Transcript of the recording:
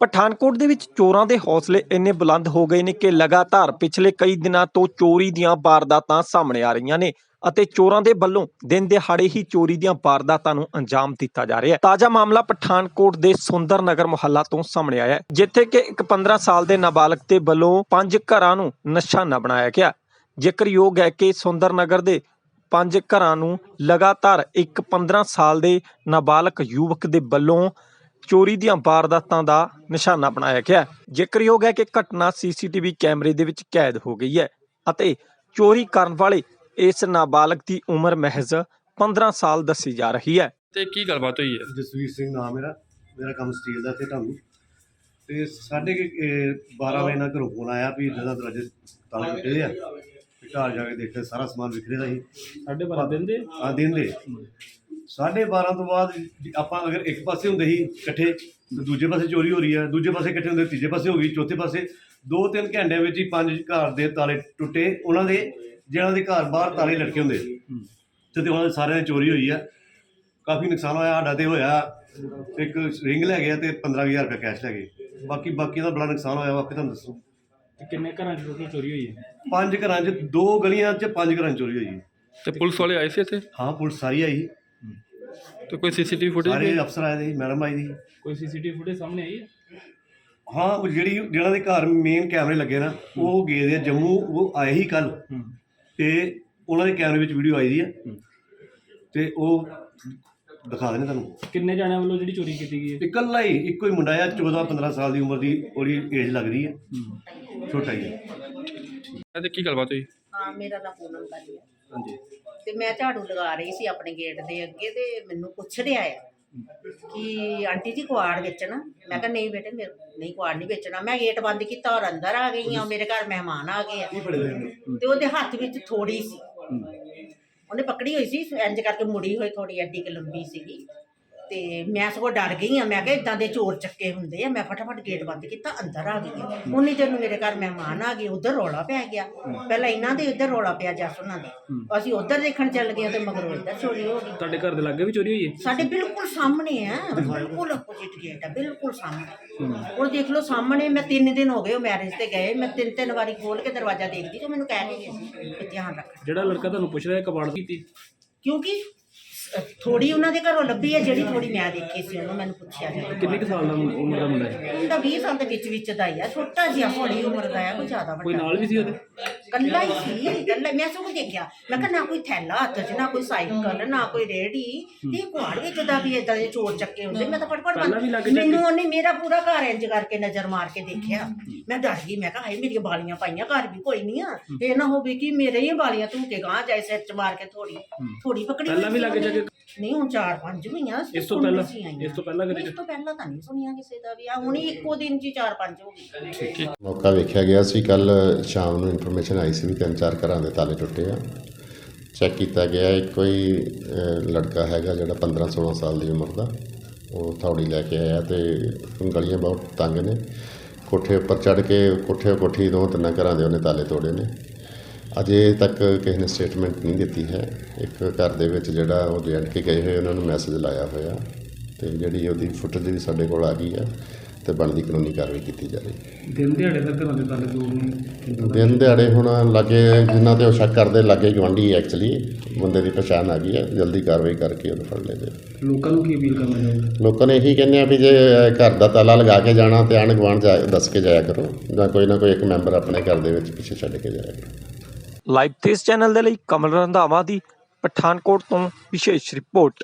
ਪਠਾਨਕੋਟ ਦੇ ਵਿੱਚ ਚੋਰਾਂ ਦੇ ਹੌਸਲੇ ਇੰਨੇ ਬੁਲੰਦ ਹੋ ਗਏ ਨੇ ਕਿ ਲਗਾਤਾਰ ਪਿਛਲੇ ਕਈ ਦਿਨਾਂ ਤੋਂ ਚੋਰੀ ਦੀਆਂ ਵਾਰਦਾਤਾਂ ਸਾਹਮਣੇ ਆ ਰਹੀਆਂ ਨੇ ਅਤੇ ਚੋਰਾਂ ਦੇ ਵੱਲੋਂ ਦਿਨ ਦਿਹਾੜੇ ਹੀ ਚੋਰੀ ਦੀਆਂ ਵਾਰਦਾਤਾਂ ਨੂੰ ਅੰਜਾਮ ਦਿੱਤਾ ਜਾ ਰਿਹਾ ਹੈ। ਤਾਜ਼ਾ ਮਾਮਲਾ ਪਠਾਨਕੋਟ ਦੇ ਸੁੰਦਰ ਨਗਰ ਮੁਹੱਲਾ ਤੋਂ ਸਾਹਮਣੇ ਆਇਆ ਜਿੱਥੇ ਕਿ ਇੱਕ 15 ਸਾਲ ਦੇ ਨਾਬਾਲਗ ਦੇ ਵੱਲੋਂ ਪੰਜ ਘਰਾਂ ਨੂੰ ਨਿਸ਼ਾਨਾ ਬਣਾਇਆ ਗਿਆ। ਜ਼ਿਕਰਯੋਗ ਹੈ ਕਿ ਸੁੰਦਰ ਨਗਰ ਦੇ ਪੰਜ ਘਰਾਂ ਨੂੰ ਲਗਾਤਾਰ ਇੱਕ 15 ਸਾਲ ਦੇ ਨਾਬਾਲਗ ਯੁਵਕ ਦੇ ਵੱਲੋਂ ਚੋਰੀ ਦੀਆਂ ਵਾਰਦਾਤਾਂ ਦਾ ਨਿਸ਼ਾਨਾ ਬਣਾਇਆ ਗਿਆ ਹੈ। ਜ਼ਿਕਰਯੋਗ ਹੈ ਕਿ ਘਟਨਾ ਸੀਸੀਟੀਵੀ ਕੈਮਰੇ ਦੇ ਵਿੱਚ ਕੈਦ ਹੋ ਗਈ ਹੈ ਅਤੇ ਚੋਰੀ ਕਰਨ ਵਾਲੇ ਇਸ ਨਾਬਾਲਗ ਦੀ ਉਮਰ ਮਹਿਜ਼ 15 ਸਾਲ ਦੱਸੀ ਜਾ ਰਹੀ ਹੈ। ਤੇ ਕੀ ਗੱਲਬਾਤ ਹੋਈ ਹੈ? ਜਸਵੀਰ ਸਿੰਘ ਨਾਮ ਮੇਰਾ। ਮੇਰਾ ਕੰਮ ਸਟੀਲ ਦਾ ਤੇ ਢਾਲੂ। ਤੇ ਸਾਡੇ ਕੇ ਇਹ 12 ਵਜੇ ਨਾਲ ਘਰੋਂ ਫੋਨ ਆਇਆ ਵੀ ਜਿਹੜਾ ਦਰਵਾਜ਼ੇ ਤਾਲੇ ਟੁੱਟੇ ਆ। ਤੇ ਘਰ ਜਾ ਕੇ ਦੇਖਿਆ ਸਾਰਾ ਸਮਾਨ ਵਿਖਰੇ ਦਾ ਸੀ। ਸਾਡੇ ਬਾਰੇ ਦਿਨ ਦੇ? ਆ ਦਿਨ ਦੇ। ਸਾਢੇ 12 ਤੋਂ ਬਾਅਦ ਜੀ ਆਪਾਂ ਅਗਰ ਇੱਕ ਪਾਸੇ ਹੁੰਦੇ ਸੀ ਇਕੱਠੇ ਤੇ ਦੂਜੇ ਪਾਸੇ ਚੋਰੀ ਹੋ ਰਹੀ ਹੈ ਦੂਜੇ ਪਾਸੇ ਇਕੱਠੇ ਹੁੰਦੇ ਤੀਜੇ ਪਾਸੇ ਹੋ ਗਈ ਚੌਥੇ ਪਾਸੇ ਦੋ ਤਿੰਨ ਘੰਟਿਆਂ ਵਿੱਚ ਹੀ ਪੰਜ ਘਰ ਦੇ ਤਾਲੇ ਟੁੱਟੇ ਉਹਨਾਂ ਦੇ ਜਿਹਨਾਂ ਦੇ ਘਰ ਬਾਹਰ ਤਾਲੇ ਲਟਕੇ ਹੁੰਦੇ। ਤੇ ਤੇ ਉਹਨਾਂ ਦੇ ਸਾਰਿਆਂ ਦੀ ਚੋਰੀ ਹੋਈ ਆ ਕਾਫੀ ਨੁਕਸਾਨ ਹੋਇਆ ਸਾਡਾ ਤੇ ਹੋਇਆ। ਇੱਕ ਰਿੰਗ ਲੈ ਗਿਆ ਤੇ 15000 ਰੁਪਏ ਕੈਸ਼ ਲੈ ਗਏ। ਬਾਕੀ ਬਾਕੀ ਦਾ ਬੜਾ ਨੁਕਸਾਨ ਹੋਇਆ ਵਾਪਸ ਤੁਹਾਨੂੰ ਦੱਸੋ। ਤੇ ਕਿੰਨੇ ਘਰਾਂ 'ਚ ਟੋਟਲ ਚੋਰੀ ਹੋਈ ਹੈ? ਪੰਜ ਘਰਾਂ 'ਚ ਦੋ ਗਲੀਆਂ 'ਚ ਪੰਜ ਘਰਾਂ 'ਚ ਚੋਰੀ ਹੋਈ ਹੈ। ਤੇ ਪੁਲਿਸ ਵਾਲੇ ਆਏ ਸੀ ਇੱਥੇ? ਹਾਂ ਪੁਲਿਸ ਸਾਰੀ ਆਈ। ਤੇ ਕੋਈ ਸੀਸੀਟੀਵੀ ਫੁਟੇਜ ਸਾਰੇ ਅਫਸਰ ਆਏ ਸੀ ਮੈਡਮ ਆਈ ਸੀ ਕੋਈ ਸੀਸੀਟੀਵੀ ਫੁਟੇਜ ਸਾਹਮਣੇ ਆਈ ਹੈ? ਹਾਂ ਉਹ ਜਿਹੜੀ ਜਿਹਨਾਂ ਦੇ ਘਰ ਮੇਨ ਕੈਮਰੇ ਲੱਗੇ ਨਾ ਉਹ ਗਏ ਦੇ ਆ ਜੰਮੂ ਉਹ ਆਏ ਹੀ ਕੱਲ ਤੇ ਉਹਨਾਂ ਦੇ ਕੈਮਰੇ ਵਿੱਚ ਵੀਡੀਓ ਆਈ ਦੀ ਆ। ਤੇ ਉਹ ਦਿਖਾ ਦੇਣੇ ਤੁਹਾਨੂੰ। ਕਿੰਨੇ ਜਾਣਿਆਂ ਵੱਲੋਂ ਜਿਹੜੀ ਚੋਰੀ ਕੀਤੀ ਗਈ ਹੈ? ਇਕੱਲਾ ਹੀ ਇੱਕੋ ਹੀ ਮੁੰਡਾ ਆ 14 15 ਸਾਲ ਦੀ ਉਮਰ ਦੀ ਉਹਦੀ ਏਜ ਲੱਗ ਰਹੀ ਹੈ। ਛੋਟਾ ਹੀ ਹੈ ਤੇ ਕੀ ਗੱਲਬਾਤ ਹੋਈ? ਹਾਂ ਮੇਰਾ ਨਾਮ ਪੂਨਮ ਕਾਲੀ ਹੈ ਹਾਂਜੀ। ਤੇ ਮੈਂ ਝਾੜੂ ਲਗਾ ਰਹੀ ਸੀ ਆਪਣੇ ਗੇਟ ਦੇ ਅੱਗੇ ਤੇ ਮੈਨੂੰ ਪੁੱਛ ਰਿਹਾ ਆ ਕਿ ਆਂਟੀ ਜੀ ਕੁਆੜ ਵੇਚਣਾ? ਮੈਂ ਕਿਹਾ ਨਹੀਂ ਬੇਟੇ ਮੇਰੇ ਨਹੀਂ ਕੁਆੜ ਨਹੀਂ ਵੇਚਣਾ। ਮੈਂ ਗੇਟ ਬੰਦ ਕੀਤਾ ਔਰ ਅੰਦਰ ਆ ਗਈ ਆ ਮੇਰੇ ਘਰ ਮਹਿਮਾਨ ਆ ਗਏ ਆ। ਤੇ ਉਹਦੇ ਹੱਥ ਵਿੱਚ ਥੋੜੀ ਸੀ। ਉਹਨੇ ਪਕੜੀ ਹੋਈ ਸੀ ਇੰਜ ਕਰਕੇ ਮੁੜੀ ਹੋਈ ਥੋੜੀ ਐਡੀ ਕਿ ਲੰਬੀ ਸੀਗੀ। ਤੇ ਮੈਂ ਸਗੋਂ ਡਰ ਗਈ ਆ ਮੈਂ ਕਿਹਾ ਇਦਾਂ ਦੇ ਚੋਰ ਚੱਕੇ ਹੁੰਦੇ ਆ ਮੈਂ ਫਟਾਫਟ ਗੇਟ ਬੰਦ ਕੀਤਾ ਅੰਦਰ ਆ ਗਈ ਆ। ਉਨੀ ਦੇਰ ਨੂੰ ਮੇਰੇ ਘਰ ਮਹਿਮਾਨ ਆ ਗਏ ਉਧਰ ਰੌਲਾ ਪੈ ਗਿਆ। ਪਹਿਲਾਂ ਇਹਨਾਂ ਦੇ ਇੱਧਰ ਰੌਲਾ ਪਿਆ ਜੱਸ ਉਹਨਾਂ ਦੇ। ਅਸੀਂ ਉਧਰ ਦੇਖਣ ਚੱਲ ਗਏ ਤੇ ਮਗਰੋਂ ਇੱਧਰ ਚੋਰੀ ਹੋ ਗਈ। ਤੁਹਾਡੇ ਘਰ ਦੇ ਲਾਗੇ ਵੀ ਚੋਰੀ ਹੋਈ ਹੈ ਸਾਡੇ ਬਿਲਕੁਲ ਸਾਹਮਣੇ ਆ ਬਿਲਕੁਲ ਆਪੋਜ਼ਿਟ ਗੇਟ ਆ ਬਿਲਕੁਲ ਸਾਹਮਣੇ। ਉਹ ਦੇਖ ਲਓ ਸਾਹਮਣੇ ਮੈਂ ਤਿੰਨ ਦਿਨ ਹੋ ਗਏ ਉਹ ਮੈਰਿਜ ਤੇ ਗਏ ਮੈਂ ਤਿੰਨ ਤਿੰਨ ਵਾਰੀ ਖੋਲ ਕੇ ਦਰਵਾਜ਼ਾ ਦੇਖਦੀ ਤੇ ਮੈਨੂੰ ਕਹਿ ਕੇ ਗਏ ਸੀ ਕਿ ਧਿਆਨ ਰੱਖ ਜਿਹੜਾ ਲੜਕਾ ਤੁਹਾਨੂੰ ਪੁੱਛ ਰਿਹਾ ਕਬਾੜ ਕੀਤੀ? ਕਿਉਂਕਿ ਥੋੜੀ ਉਹਨਾਂ ਦੇ ਘਰੋਂ ਲੱਭੀ ਹੈ ਜਿਹੜੀ ਥੋੜੀ ਮੈਂ ਦੇਖੀ ਸੀ ਉਹਨੂੰ ਮੈਨੂੰ ਪੁੱਛਿਆ ਜਾਏ ਕਿੰਨੇ ਕੁ ਸਾਲ ਦਾ ਉਮ- ਉਮਰ ਦਾ ਮੁੰਡਾ ਹੈ? ਉਹਦਾ 20 ਸਾਲ ਦੇ ਵਿੱਚ ਵਿੱਚ ਦਾ ਹੀ ਆ ਛੋਟਾ ਜਿਹਾ ਹੌਲੀ ਉਮਰ ਦਾ ਆ ਕੋਈ ਜ਼ਿਆਦਾ ਕੋਈ ਵੱਡਾ ਨਾਲ ਵੀ ਸੀ ਉਹਦੇ? ਕੱਲਾ ਹੀ ਸੀ ਕੱਲਾ ਮੈਂ ਸਭ ਦੇਖਿਆ। ਮੈਂ ਕਿਹਾ ਨਾ ਕੋਈ ਥੈਲਾ ਹੱਥ 'ਚ ਨਾ ਕੋਈ ਸਾਈਕਲ ਨਾ ਕੋਈ ਰੇੜੀ ਤੇ ਕੁਹਾੜ ਵਿੱਚ ਦਾ ਵੀ ਇਦਾਂ ਦੇ ਚੋਰ ਚੱਕੇ ਹੁੰਦੇ ਮੈਂ ਤਾਂ ਫਟਫਟ ਪਹਿਲਾਂ ਵੀ ਲੱਗ ਜਾਂਦੇ। ਮੈਨੂੰ ਉਹਨੇ ਮੇਰਾ ਪੂਰਾ ਘਰ ਇੰਜ ਕਰਕੇ ਨਜ਼ਰ ਮਾਰ ਕੇ ਦੇਖਿਆ। ਮੈਂ ਡਰ ਗਈ ਮੈਂ ਕਿਹਾ ਹਾਏ ਮੇਰੀਆਂ ਬਾਲੀਆਂ ਪਾਈਆਂ ਘਰ ਵੀ ਕੋਈ ਨਹੀਂ ਆ। ਇਹ ਨਾ ਹੋਵੇ ਕਿ ਮੇਰੇ ਹੀ ਬਾਲੀਆਂ ਤੂੰ ਕੇ ਗਾਂ ਜਾਏ ਸਿਰ 'ਚ ਮਾਰ ਕੇ ਥੋੜੀ ਥੋੜੀ ਪਕੜੀ ਪਹਿਲਾਂ ਵੀ ਹੋਈ ਲੱਗ ਸੀ ਜਾ ਉਹਨੇ। ਨਹੀਂ ਹੁਣ ਚਾਰ ਪੰਜ ਹੋਈਆਂ ਸੀ, ਇਸ ਤੋਂ ਪਹਿਲਾਂ। ਇਸ ਤੋਂ ਪਹਿਲਾਂ ਕਦੇ ਇਸ ਤੋਂ ਪਹਿਲਾਂ ਤਾਂ ਨਹੀਂ ਸੁਣੀਆਂ ਕਿਸੇ ਦਾ ਵੀ ਆ ਹੁਣ ਹੀ ਇੱਕੋ ਦਿਨ 'ਚ ਹੀ ਚਾਰ ਪੰਜ ਹੋ ਗਏ। ਮੌਕਾ ਵੇਖਿਆ ਗਿਆ ਸੀ ਕੱਲ ਸ਼ਾਮ ਨੂੰ ਇਨਫੋਰਮੇਸ਼ਨ ਆਈ ਸੀ ਵੀ ਤਿੰਨ ਚਾਰ ਘਰਾਂ ਦੇ ਤਾਲੇ ਟੁੱਟੇ ਆ। ਚੈੱਕ ਕੀਤਾ ਗਿਆ, ਇੱਕੋ ਹੀ ਲੜਕਾ ਹੈਗਾ ਜਿਹੜਾ 15 16 ਸਾਲ ਦੀ ਉਮਰ ਦਾ। ਉਹ ਥੌੜੀ ਲੈ ਕੇ ਆਇਆ ਤੇ ਗਲੀਆਂ ਬਹੁਤ ਤੰਗ ਨੇ। ਕੋਠੇ ਉੱਪਰ ਚੜ ਕੇ ਕੋਠੇ ਕੋਠੀ ਦੋ ਤਿੰਨਾਂ ਘਰਾਂ ਦੇ ਉਹਨੇ ਤਾਲੇ ਤੋੜੇ ਨੇ। ਅਜੇ ਤੱਕ ਕਿਸੇ ਨੇ ਸਟੇਟਮੈਂਟ ਨਹੀਂ ਦਿੱਤੀ ਹੈ। ਇੱਕ ਘਰ ਦੇ ਵਿੱਚ ਜਿਹੜਾ ਉਹ ਜੇ ਕੇ ਗਏ ਹੋਏ, ਉਹਨਾਂ ਨੂੰ ਮੈਸੇਜ ਲਾਇਆ ਹੋਇਆ। ਤੇ ਜਿਹੜੀ ਉਹਦੀ ਫੁਟੇਜ ਵੀ ਸਾਡੇ ਕੋਲ ਆ ਗਈ ਆ ਤੇ ਬਣਦੀ ਕਾਨੂੰਨੀ ਕਾਰਵਾਈ ਕੀਤੀ ਜਾ ਰਹੀ ਹੈ। ਦਿਨ ਦਿਹਾੜੇ ਤੱਕ ਘਰਾਂ ਦੇ ਤਾਲੇ ਤੋੜਨੇ ਦਿਨ ਦਿਹਾੜੇ ਹੁਣ ਲਾਗੇ ਜਿਨ੍ਹਾਂ ਤੇ ਉਹ ਸ਼ੱਕ ਕਰਦੇ ਲਾਗੇ ਗਵਾਂਢੀ ਐਕਚੁਅਲੀ ਬੰਦੇ ਦੀ ਪਛਾਣ ਆ ਗਈ ਹੈ ਜਲਦੀ ਕਾਰਵਾਈ ਕਰਕੇ ਉਹਨੂੰ ਫੜ ਜਾਏ ਲੋਕਾਂ ਨੂੰ ਕੀ ਅਪੀਲ ਕਰਨਾ ਚਾਹੁੰਦੇ? ਲੋਕਾਂ ਨੇ ਇਹੀ ਕਹਿੰਦੇ ਆ ਵੀ ਜੇ ਘਰ ਦਾ ਤਾਲਾ ਲਗਾ ਕੇ ਜਾਣਾ ਤੇ ਆਂਢ ਗੁਆਂਢ ਜਾ ਦੱਸ ਕੇ ਜਾਇਆ ਕਰੋ ਜਾਂ ਕੋਈ ਨਾ ਕੋਈ ਇੱਕ ਮੈਂਬਰ ਆਪਣੇ ਘਰ ਦੇ ਵਿੱਚ ਪਿੱਛੇ ਛੱਡ ਕੇ ਜਾਇਆ ਕਰੋ। ਲਾਈਵ ਤੇ ਇਸ ਚੈਨਲ ਦੇ ਲਈ ਕਮਲ ਰੰਧਾਵਾ ਦੀ ਪਠਾਨਕੋਟ ਤੋਂ ਵਿਸ਼ੇਸ਼ ਰਿਪੋਰਟ।